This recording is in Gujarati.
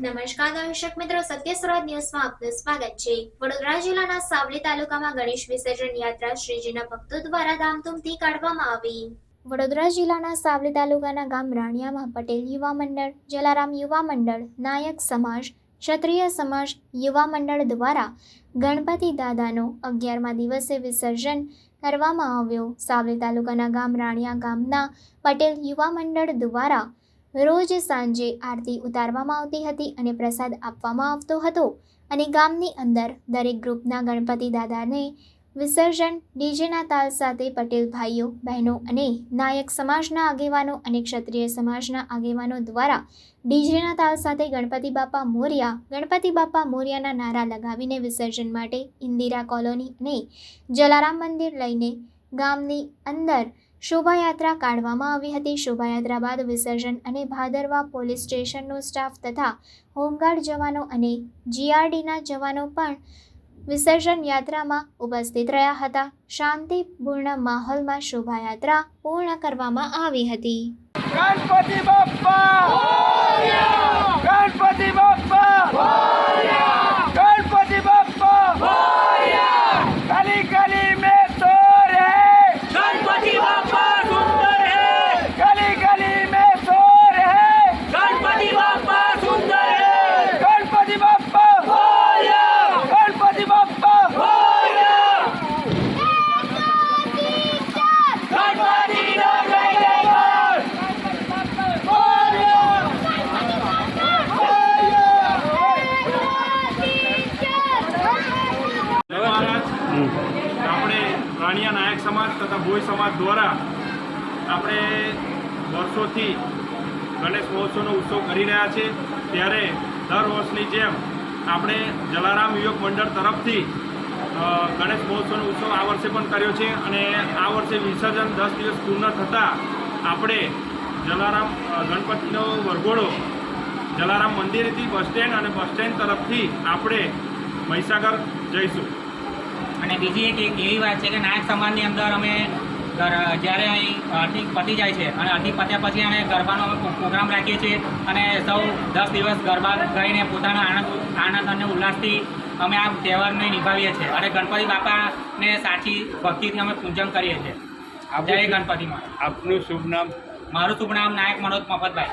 નમસ્કાર દર્શક મિત્રો, સત્ય સ્વરાજ ન્યૂઝમાં આપનું સ્વાગત છે. વડોદરા જિલ્લાના સાવલી તાલુકામાં ગણેશ વિસર્જન યાત્રા શ્રીજીના ભક્તો દ્વારા ધામધૂમથી કાઢવામાં આવી. વડોદરા જિલ્લાના સાવલી તાલુકાના ગામ રાણિયામાં પટેલ યુવા મંડળ, જલારામ યુવા મંડળ, નાયક સમાજ, ક્ષત્રિય સમાજ યુવા મંડળ દ્વારા ગણપતિ દાદાનો અગિયારમા દિવસે વિસર્જન કરવામાં આવ્યો. સાવલી તાલુકાના ગામ રાણિયા ગામના પટેલ યુવા મંડળ દ્વારા રોજ સાંજે આરતી ઉતારવામાં આવતી હતી અને પ્રસાદ આપવામાં આવતો હતો અને ગામની અંદર દરેક ગ્રુપના ગણપતિ દાદાને વિસર્જન, ડીજેના તાલ સાથે પટેલ ભાઈઓ, બહેનો અને નાયક સમાજના આગેવાનો અને ક્ષત્રિય સમાજના આગેવાનો દ્વારા ડીજેના તાલ સાથે ગણપતિ બાપા મોર્યા, ગણપતિ બાપા મોર્યાના નારા લગાવીને વિસર્જન માટે ઇન્દિરા કોલોની અને જલારામ મંદિર લઈને ગામની અંદર શોભાયાત્રા કાઢવામાં આવી હતી. શોભાયાત્રા બાદ વિસર્જન અને ભાદરવા પોલીસ સ્ટેશનનો સ્ટાફ તથા હોમગાર્ડ જવાનો અને જીઆરડીના જવાનો પણ વિસર્જન યાત્રામાં ઉપસ્થિત રહ્યા હતા. શાંતિપૂર્ણ માહોલમાં શોભાયાત્રા પૂર્ણ કરવામાં આવી હતી. ગણપતિ બાપ્પા! રાણિયા નાયક સમાજ તથા ભોઈ સમાજ દ્વારા આપણે વર્ષોથી ગણેશ મહોત્સવનો ઉત્સવ કરી રહ્યા છે. ત્યારે દર વર્ષની જેમ આપણે જલારામ યુવક મંડળ તરફથી ગણેશ મહોત્સવનો ઉત્સવ આ વર્ષે પણ કર્યો છે અને આ વર્ષે વિસર્જન દસ દિવસ પૂર્ણ થતાં આપણે જલારામ ગણપતિનો વરઘોડો જલારામ મંદિરેથી બસ સ્ટેન્ડ અને બસ સ્ટેન્ડ તરફથી આપણે મહીસાગર જઈશું. અને બીજી એક એક એવી વાત છે કે નાયક સમાજની અંદર અમે જ્યારે અહીં આરતી પતી જાય છે અને આરતી પત્યા પછી અમે ગરબાનો અમે પ્રોગ્રામ રાખીએ છીએ અને સૌ દસ દિવસ ગરબા કરીને પોતાના આનંદ આનંદ અને ઉલ્લાસથી અમે આ તહેવારને નિભાવીએ છીએ. અને ગણપતિ બાપાને સાચી ભક્તિથી અમે પૂજન કરીએ છીએ. જય ગણપતિમાં આપનું શુભ નામ? મારું શુભ નામ નાયક મનોજ મફતભાઈ.